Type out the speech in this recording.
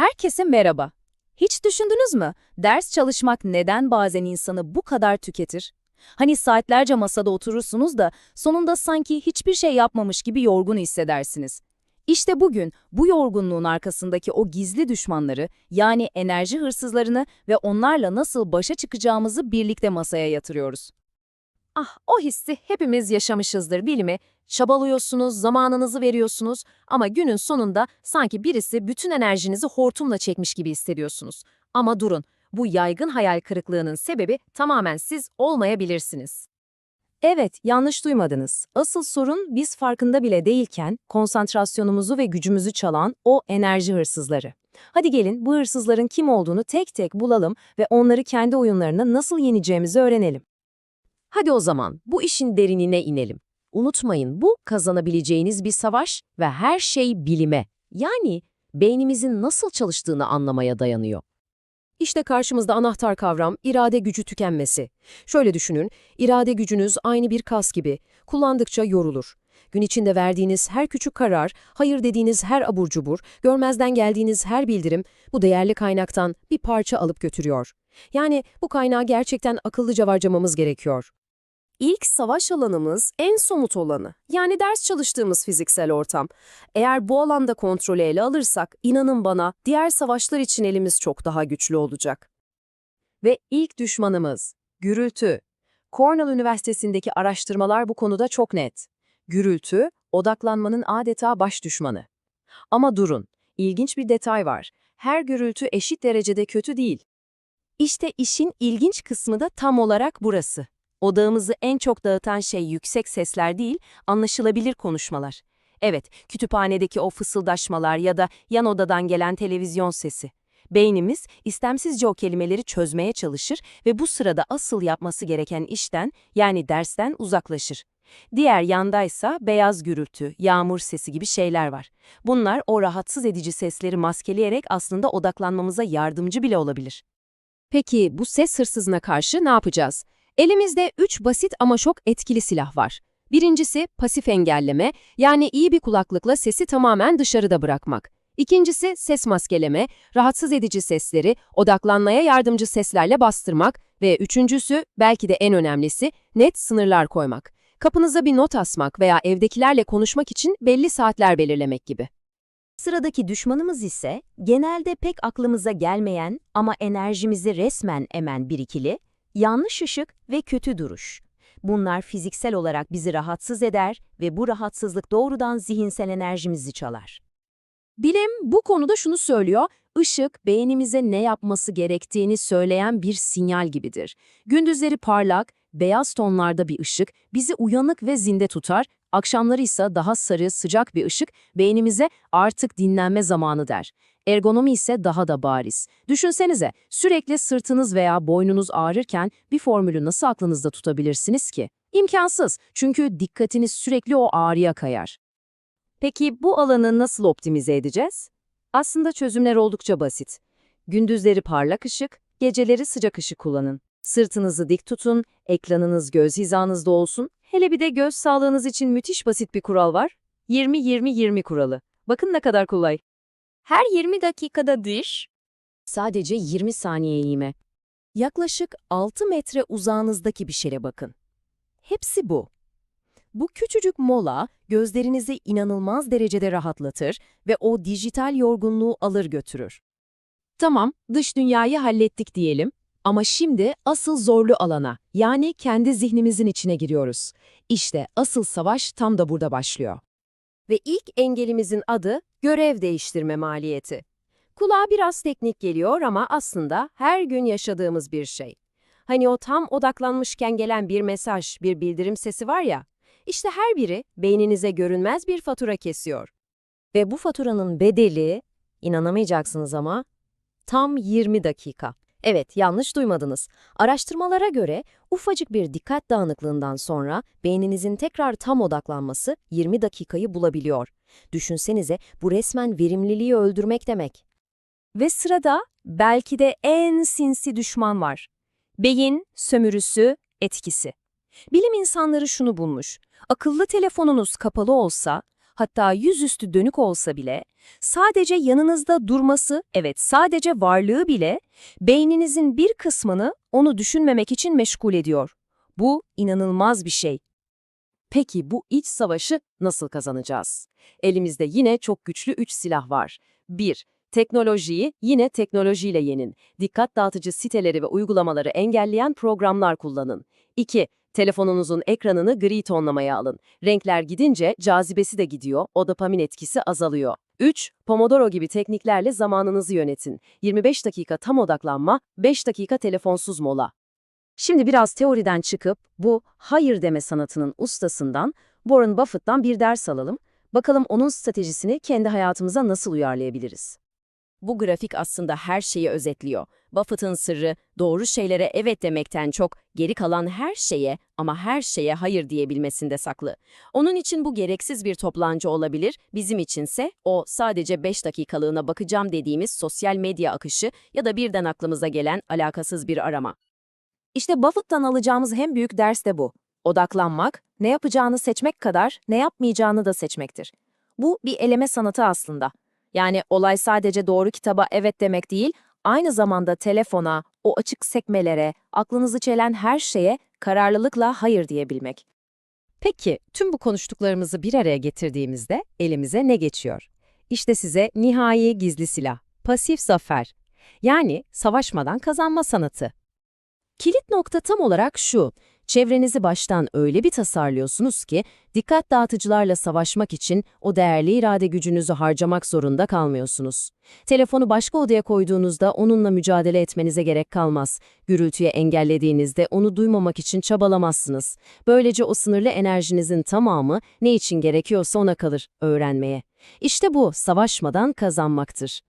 Herkese merhaba. Hiç düşündünüz mü? Ders çalışmak neden bazen insanı bu kadar tüketir? Hani saatlerce masada oturursunuz da sonunda sanki hiçbir şey yapmamış gibi yorgun hissedersiniz. İşte bugün bu yorgunluğun arkasındaki o gizli düşmanları yani enerji hırsızlarını ve onlarla nasıl başa çıkacağımızı birlikte masaya yatırıyoruz. Ah, o hissi hepimiz yaşamışızdır bilimi. Çabalıyorsunuz, zamanınızı veriyorsunuz ama günün sonunda sanki birisi bütün enerjinizi hortumla çekmiş gibi hissediyorsunuz. Ama durun, bu yaygın hayal kırıklığının sebebi tamamen siz olmayabilirsiniz. Evet, yanlış duymadınız. Asıl sorun biz farkında bile değilken konsantrasyonumuzu ve gücümüzü çalan o enerji hırsızları. Hadi gelin bu hırsızların kim olduğunu tek tek bulalım ve onları kendi oyunlarına nasıl yeneceğimizi öğrenelim. Hadi o zaman bu işin derinine inelim. Unutmayın bu kazanabileceğiniz bir savaş ve her şey bilime, yani beynimizin nasıl çalıştığını anlamaya dayanıyor. İşte karşımızda anahtar kavram irade gücü tükenmesi. Şöyle düşünün, irade gücünüz aynı bir kas gibi, kullandıkça yorulur. Gün içinde verdiğiniz her küçük karar, hayır dediğiniz her abur cubur, görmezden geldiğiniz her bildirim bu değerli kaynaktan bir parça alıp götürüyor. Yani bu kaynağı gerçekten akıllıca harcamamız gerekiyor. İlk savaş alanımız en somut olanı, yani ders çalıştığımız fiziksel ortam. Eğer bu alanda kontrolü ele alırsak, inanın bana diğer savaşlar için elimiz çok daha güçlü olacak. Ve ilk düşmanımız, gürültü. Cornell Üniversitesi'ndeki araştırmalar bu konuda çok net. Gürültü, odaklanmanın adeta baş düşmanı. Ama durun, ilginç bir detay var. Her gürültü eşit derecede kötü değil. İşte işin ilginç kısmı da tam olarak burası. Odağımızı en çok dağıtan şey yüksek sesler değil, anlaşılabilir konuşmalar. Evet, kütüphanedeki o fısıldaşmalar ya da yan odadan gelen televizyon sesi. Beynimiz istemsizce o kelimeleri çözmeye çalışır ve bu sırada asıl yapması gereken işten, yani dersten uzaklaşır. Diğer yandaysa beyaz gürültü, yağmur sesi gibi şeyler var. Bunlar o rahatsız edici sesleri maskeleyerek aslında odaklanmamıza yardımcı bile olabilir. Peki bu ses hırsızına karşı ne yapacağız? Elimizde üç basit ama çok etkili silah var. Birincisi pasif engelleme, yani iyi bir kulaklıkla sesi tamamen dışarıda bırakmak. İkincisi ses maskeleme, rahatsız edici sesleri odaklanmaya yardımcı seslerle bastırmak ve üçüncüsü, belki de en önemlisi, net sınırlar koymak. Kapınıza bir not asmak veya evdekilerle konuşmak için belli saatler belirlemek gibi. Sıradaki düşmanımız ise genelde pek aklımıza gelmeyen ama enerjimizi resmen emen bir ikili, yanlış ışık ve kötü duruş. Bunlar fiziksel olarak bizi rahatsız eder ve bu rahatsızlık doğrudan zihinsel enerjimizi çalar. Bilim bu konuda şunu söylüyor, ışık beynimize ne yapması gerektiğini söyleyen bir sinyal gibidir. Gündüzleri parlak, beyaz tonlarda bir ışık bizi uyanık ve zinde tutar, akşamları ise daha sarı, sıcak bir ışık beynimize artık dinlenme zamanı der. Ergonomi ise daha da bariz. Düşünsenize, sürekli sırtınız veya boynunuz ağrırken bir formülü nasıl aklınızda tutabilirsiniz ki? İmkansız, çünkü dikkatiniz sürekli o ağrıya kayar. Peki bu alanı nasıl optimize edeceğiz? Aslında çözümler oldukça basit. Gündüzleri parlak ışık, geceleri sıcak ışık kullanın. Sırtınızı dik tutun, ekranınız göz hizanızda olsun. Hele bir de göz sağlığınız için müthiş basit bir kural var. 20-20-20 kuralı. Bakın ne kadar kolay. Her 20 dakikada diş, sadece 20 saniye eğime. Yaklaşık 6 metre uzağınızdaki bir şeye bakın. Hepsi bu. Bu küçücük mola gözlerinizi inanılmaz derecede rahatlatır ve o dijital yorgunluğu alır götürür. Tamam, dış dünyayı hallettik diyelim ama şimdi asıl zorlu alana, yani kendi zihnimizin içine giriyoruz. İşte asıl savaş tam da burada başlıyor. Ve ilk engelimizin adı görev değiştirme maliyeti. Kulağa biraz teknik geliyor ama aslında her gün yaşadığımız bir şey. Hani o tam odaklanmışken gelen bir mesaj, bir bildirim sesi var ya, işte her biri beyninize görünmez bir fatura kesiyor. Ve bu faturanın bedeli, inanamayacaksınız ama, tam 20 dakika. Evet, yanlış duymadınız. Araştırmalara göre ufacık bir dikkat dağınıklığından sonra beyninizin tekrar tam odaklanması 20 dakikayı bulabiliyor. Düşünsenize bu resmen verimliliği öldürmek demek. Ve sırada belki de en sinsi düşman var. Beyin sömürüsü etkisi. Bilim insanları şunu bulmuş. Akıllı telefonunuz kapalı olsa, hatta yüzüstü dönük olsa bile, sadece yanınızda durması, evet sadece varlığı bile, beyninizin bir kısmını onu düşünmemek için meşgul ediyor. Bu inanılmaz bir şey. Peki bu iç savaşı nasıl kazanacağız? Elimizde yine çok güçlü üç silah var. 1. Teknolojiyi yine teknolojiyle yenin. Dikkat dağıtıcı siteleri ve uygulamaları engelleyen programlar kullanın. 2. Telefonunuzun ekranını gri tonlamaya alın. Renkler gidince cazibesi de gidiyor, o dopamin etkisi azalıyor. 3. Pomodoro gibi tekniklerle zamanınızı yönetin. 25 dakika tam odaklanma, 5 dakika telefonsuz mola. Şimdi biraz teoriden çıkıp bu hayır deme sanatının ustasından Warren Buffett'tan bir ders alalım. Bakalım onun stratejisini kendi hayatımıza nasıl uyarlayabiliriz? Bu grafik aslında her şeyi özetliyor. Buffett'ın sırrı doğru şeylere evet demekten çok geri kalan her şeye ama her şeye hayır diyebilmesinde saklı. Onun için bu gereksiz bir toplancı olabilir, bizim içinse o sadece 5 dakikalığına bakacağım dediğimiz sosyal medya akışı ya da birden aklımıza gelen alakasız bir arama. İşte Buffett'tan alacağımız en büyük ders de bu. Odaklanmak, ne yapacağını seçmek kadar ne yapmayacağını da seçmektir. Bu bir eleme sanatı aslında. Yani olay sadece doğru kitaba evet demek değil, aynı zamanda telefona, o açık sekmelere, aklınızı çelen her şeye kararlılıkla hayır diyebilmek. Peki, tüm bu konuştuklarımızı bir araya getirdiğimizde elimize ne geçiyor? İşte size nihai gizli silah, pasif zafer. Yani savaşmadan kazanma sanatı. Kilit nokta tam olarak şu, çevrenizi baştan öyle bir tasarlıyorsunuz ki, dikkat dağıtıcılarla savaşmak için o değerli irade gücünüzü harcamak zorunda kalmıyorsunuz. Telefonu başka odaya koyduğunuzda onunla mücadele etmenize gerek kalmaz. Gürültüye engellediğinizde onu duymamak için çabalamazsınız. Böylece o sınırlı enerjinizin tamamı ne için gerekiyorsa ona kalır, öğrenmeye. İşte bu, savaşmadan kazanmaktır.